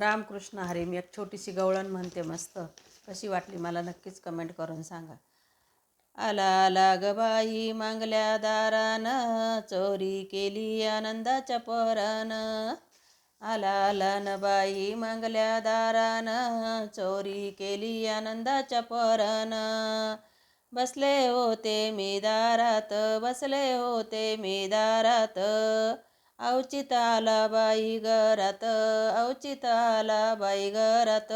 रामकृष्ण हरी मी एक छोटीशी गवळण म्हणते मस्त. कशी वाटली मला नक्कीच कमेंट करून सांगा. आला लाग बाई मांगल्या दारानं चोरी केली आनंदाच्या परानं आला आला न बाई मांगल्या दारानं चोरी केली आनंदाच्या परानं बसले होते मी दारात बसले होते मी दारात. अवचित आला बाई घरात अवचित आला बाई घरात.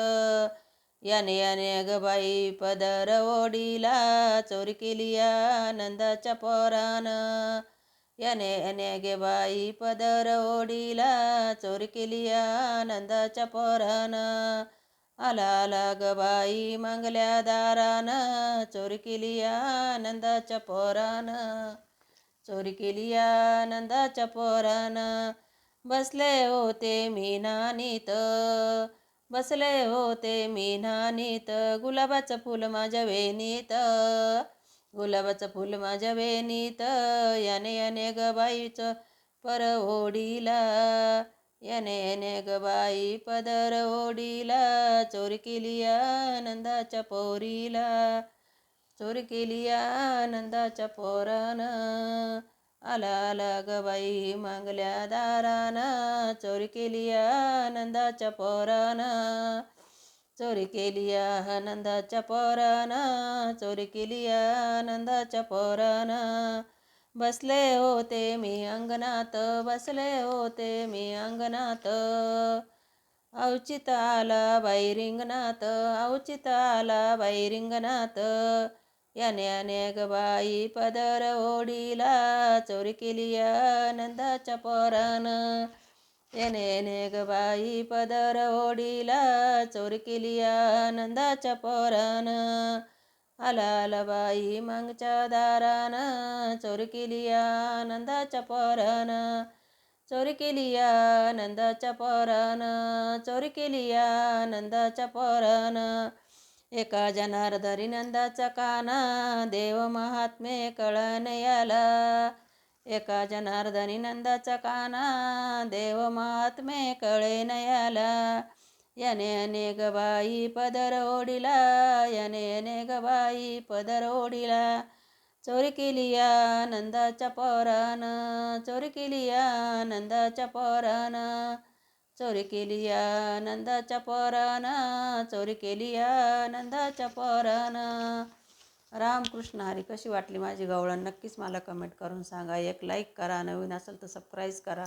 याने याने ग बाई पदर ओढीला चोरी केली आनंदाच्या पोरानं. याने याने गे बाई पदर ओढीला चोरी केली आनंदाच्या पोरानं. आला आला ग बाई मांगल्या दारानं चोरी केली आनंदाच्या पोरानं. चोरी केली आनंदाच्या पोरानं. बसले होते मी नानीत बसले होते मी नानीत गुलाबाचं फुल माझ्या वेणीत. गुलाबाचं फुल माझ्या वेणीत. याने याने ग बाईचं पर ओढीला. याने याने ग बाई पदर ओढीला. चोरी केली आनंदाच्या पोरीला. चोरी केली आनंदाच्या पोरानं. आला आला ग बाई मागल्या दारानं. चोरी केली आनंदाच्या पोरानं. चोरी केली आनंदाच्या पोरानं. चोरी केली आनंदाच्या पोरानं. बसले होते मी अंगणात बसले होते मी अंगणात. औचित आला बाई रिंगणात औचित आला बाई रिंगणात. याने अनेक बाई पदर ओढीला चोरी केली आनंदाच्या पोरानं. याने अनेक बाई पदर ओढीला चोरी केली आनंदाच्या पोरानं. आला आला बाई मागच्या दारानं चोरी केली आनंदाच्या पोरानं. चोरी केली आनंदाच्या पोरानं. चोरी केली आनंदाच्या पोरानं. एका जनार्दरी नंदाचा काना देव महात्मे कळण एका जनार्दनी नंदाचा काना देव महात्मे कळे नयाला याने याने ग बाई पदर ओढीला याने याने ग बाई पदर ओढीला. चोरी केली आनंदाच्या पोरानं चोरी केली आनंदाच्या पोरानं. चोरी केली आनंदाच्या पोरानं चोरी केली आनंदाच्या पोरानं. रामकृष्ण हरी कशी वाटली माझी गवळण? नक्कीच मला कमेंट करून सांगा. एक लाईक करा नवीन असेल तर सबस्क्राईब करा.